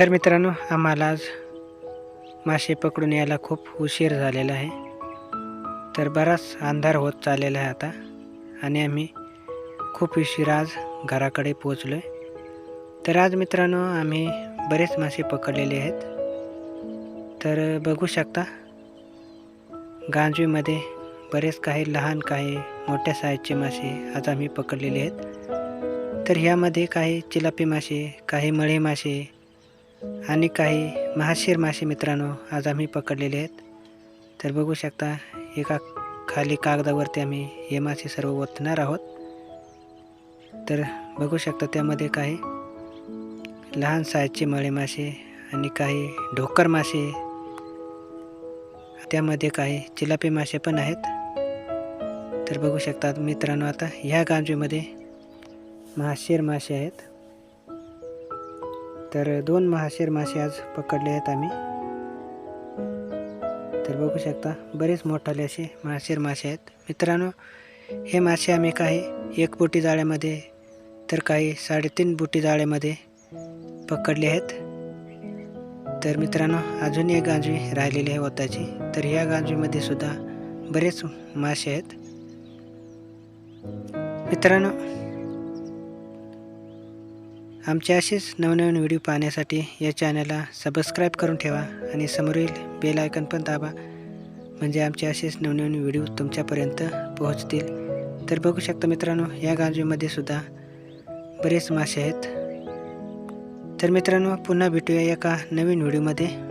तर मित्रांनो आम्हाला आज मासे पकडून यायला खूप उशीर झालेला आहे. तर बराच अंधार होत चाललेला आहे आता आणि आम्ही खूप उशीर आज घराकडे पोचलो आहे तर आज मित्रांनो आम्ही बरेच मासे पकडलेले आहेत. तर बघू शकता गांजवीमध्ये बरेच काही लहान काही मोठ्या साईजचे मासे आज आम्ही पकडलेले आहेत. तर ह्यामध्ये काही चिलापी मासे काही मळे मासे आणि काही महाशीर मासे मित्रांनो आज आम्ही पकडलेले आहेत. तर बघू शकता एका खाली कागदावरती आम्ही हे मासे सर्व ओतणार आहोत. तर बघू शकता त्यामध्ये काही लहान साईजचे मळे मासे आणि काही ढोकर मासे. त्यामध्ये काही चिलापी मासे पण आहेत. तर बघू शकतात मित्रांनो आता ह्या गांजवीमध्ये महाशेर मासे आहेत. तर दोन महाशेर मासे आज पकडले आहेत आम्ही. तर बघू शकता बरेच मोठाले असे महाशेर मासे आहेत. मित्रांनो हे मासे आम्ही काही एक बोटी जाळ्यामध्ये तर काही साडेतीन बोटी जाळ्यामध्ये पकडले आहेत. तर मित्रांनो अजून एक गांजवी राहिलेली आहे वताची. तर ह्या गांजवीमध्ये सुद्धा बरेच मासे आहेत. मित्रांनो आमचे असेच नवनवीन व्हिडिओ पाहण्यासाठी या चॅनलला सबस्क्राईब करून ठेवा आणि समोरील बेल आयकन पण दाबा. म्हणजे आमचे असेच नवनवीन व्हिडिओ तुमच्यापर्यंत पोहोचतील. तर बघू शकता मित्रांनो या गांजवीमध्ये सुद्धा बरेच मासे आहेत. तर मित्रांनो पुन्हा भेटूया एका नवीन व्हिडिओमध्ये.